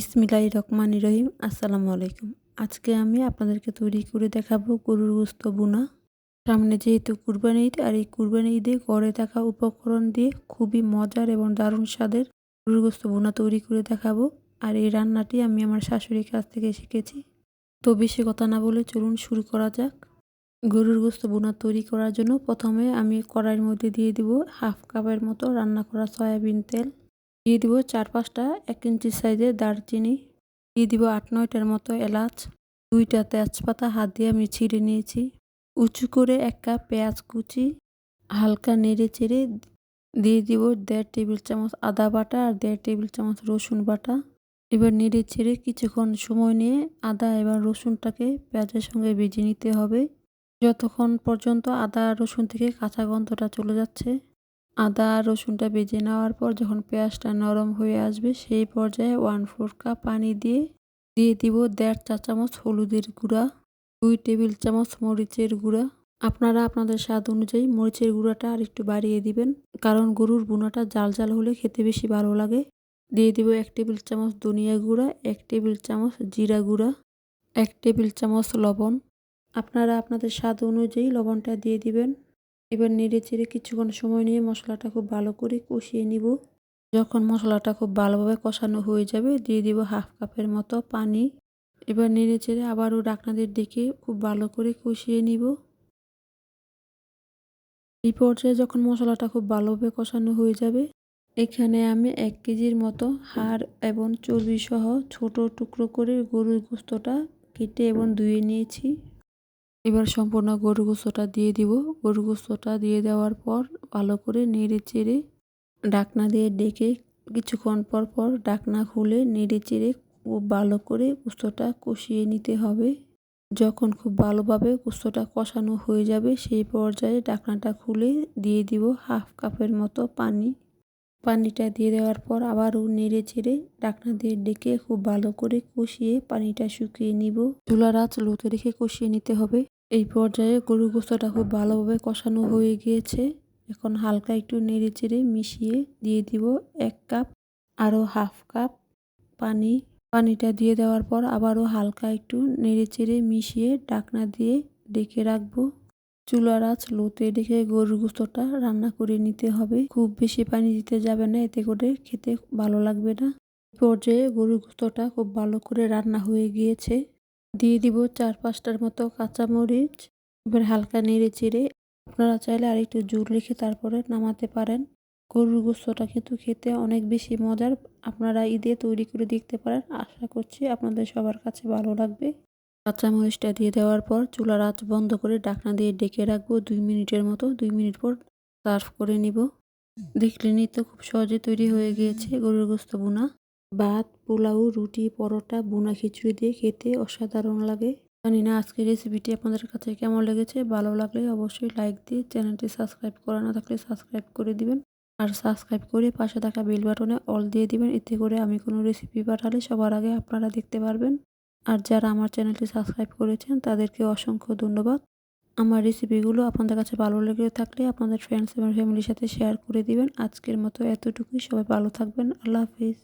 বিসমিল্লাহ রহমান রহিম, আসসালামু আলাইকুম। আজকে আমি আপনাদেরকে তৈরি করে দেখাবো গরুর গোস্ত বুনা সামনে যেহেতু কুরবানি ঈদ, আর এই কুরবানি ঈদে ঘরে থাকা উপকরণ দিয়ে খুবই মজার এবং দারুণ স্বাদের গরুর গোস্ত বুনা তৈরি করে দেখাবো। আর এই রান্নাটি আমি আমার শাশুড়ির কাছ থেকে শিখেছি। তো বেশি কথা না বলে চলুন শুরু করা যাক। গরুর গোস্ত বোনা তৈরি করার জন্য প্রথমে আমি কড়াইয়ের মধ্যে দিয়ে দিব হাফ কাপের মতো রান্না করা সয়াবিন তেল। দিয়ে দিব চার পাঁচটা এক ইঞ্চি সাইজের দারচিনি। দিয়ে দিব আট নয়টার মতো এলাচ, দুইটা তেজপাতা, হাত দিয়ে আমি ছিঁড়ে নিয়েছি। উঁচু করে এক কাপ পেঁয়াজ কুচি, হালকা নেড়ে চেড়ে দিয়ে দিব দেড় টেবিল চামচ আদা বাটা আর দেড় টেবিল চামচ রসুন বাটা। এবার নেড়ে ছেড়ে কিছুক্ষণ সময় নিয়ে আদা এবং রসুনটাকে পেঁয়াজের সঙ্গে ভেজে নিতে হবে। যতক্ষণ পর্যন্ত আদা রসুন থেকে কাঁচা গন্ধটা চলে যাচ্ছে আদা আর রসুনটা ভেজে নেওয়ার পর যখন পেঁয়াজটা নরম হয়ে আসবে, সেই পর্যায়ে ওয়ান ফোর কাপ পানি দিয়ে দিয়ে দিব দেড় চা চামচ হলুদের গুঁড়া, দুই টেবিল চামচ মরিচের গুঁড়া। আপনারা আপনাদের স্বাদ অনুযায়ী মরিচের গুঁড়াটা আর একটু বাড়িয়ে দিবেন, কারণ গরুর বুনাটা জাল জাল হলে খেতে বেশি ভালো লাগে। দিয়ে দিব এক টেবিল চামচ ধনিয়া গুঁড়া, এক টেবিল চামচ জিরা গুঁড়া, এক টেবিল চামচ লবণ। আপনারা আপনাদের স্বাদ অনুযায়ী লবণটা দিয়ে দিবেন। এবার নেড়ে চেড়ে কিছুক্ষণ সময় নিয়ে মশলাটা খুব ভালো করে কষিয়ে নিব। যখন মশলাটা খুব ভালোভাবে কষানো হয়ে যাবে, দিয়ে দিব হাফ কাপের মতো পানি। এবার নেড়ে চেড়ে আবারও ডাকনাদের ডেকে খুব ভালো করে কষিয়ে নিব। এই পর্যায়ে যখন মশলাটা খুব ভালোভাবে কষানো হয়ে যাবে, এখানে আমি এক কেজির মতো হাড় এবং চর্বি সহ ছোট টুকরো করে গরুর গোস্তটা কেটে এবং ধুয়ে নিয়েছি। এবার সম্পূর্ণ গরু গোস্তটা দিয়ে দিব। গরু গোস্তটা দিয়ে দেওয়ার পর ভালো করে নেড়ে চেড়ে ডাকনা দিয়ে ডেকে কিছুক্ষণ পর পর ডাকনা খুলে নেড়ে চেড়ে খুব ভালো করে গোস্তটা কষিয়ে নিতে হবে। যখন খুব ভালোভাবে গোস্তটা কষানো হয়ে যাবে, সেই পর্যায়ে ডাকনাটা খুলে দিয়ে দিব হাফ কাপের মতো পানি। পানিটা দিয়ে দেওয়ার পর আবারও নেড়ে চেড়ে ডাকনা দিয়ে ডেকে খুব ভালো করে কষিয়ে পানিটা শুকিয়ে নিব। চুলার আঁচ লোতে রেখে কষিয়ে নিতে হবে। এই পর্যায়ে গরু গোস্তটা খুব ভালোভাবে কষানো হয়ে গিয়েছে। এখন হালকা একটু নেড়ে চেড়ে মিশিয়ে দিয়ে দিব এক কাপ, আরও হাফ কাপ পানি। পানিটা দিয়ে দেওয়ার পর আবারও হালকা একটু নেড়ে চেড়ে মিশিয়ে ডাকনা দিয়ে ডেকে রাখব। চুলার আঁচ লোতে রেখে গরুর গোস্তটা রান্না করে নিতে হবে। খুব বেশি পানি দিতে যাবে না, এতে করে খেতে ভালো লাগবে না। পর্যায়ে গরুর গোস্তটা খুব ভালো করে রান্না হয়ে গিয়েছে। দিয়ে দিব চার পাঁচটার মতো কাঁচামরিচ, এবার হালকা নেড়ে চেড়ে আপনারা চাইলে আর একটু জোর রেখে তারপরে নামাতে পারেন। গরুর গোস্তটা কিন্তু খেতে অনেক বেশি মজার। আপনারা ঈদে তৈরি করে দেখতে পারেন। আশা করছি আপনাদের সবার কাছে ভালো লাগবে। কাঁচামরিচটা দিয়ে দেওয়ার পর চুলার আঁচ বন্ধ করে ডাকনা দিয়ে ডেকে রাখব দুই মিনিটের মতো, দুই মিনিট পর সার্ভ করে নিব। দেখলেনি তো খুব সহজে তৈরি হয়ে গিয়েছে গরুর গোস্ত বোনা ভাত, পোলাও, রুটি, পরোটা বোনা খিচুড়ি দিয়ে খেতে অসাধারণ লাগে। জানি না আজকের রেসিপিটি আপনাদের কাছে কেমন লেগেছে, ভালো লাগলে অবশ্যই লাইক দিয়ে চ্যানেলটি সাবস্ক্রাইব করা না থাকলে সাবস্ক্রাইব করে দিবেন। আর সাবস্ক্রাইব করে পাশে থাকা বেল বাটনে অল দিয়ে দিবেন, এতে করে আমি কোনো রেসিপি পাঠালে সবার আগে আপনারা দেখতে পারবেন। আর যারা আমার চ্যানেলটি সাবস্ক্রাইব করেছেন, তাদেরকে অসংখ্য ধন্যবাদ। আমার রেসিপিগুলো আপনাদের কাছে ভালো লেগে থাকলে আপনাদের ফ্রেন্ডস এবং ফ্যামিলির সাথে শেয়ার করে দিবেন। আজকের মতো এতটুকুই। সবাই ভালো থাকবেন। আল্লাহ হাফিজ।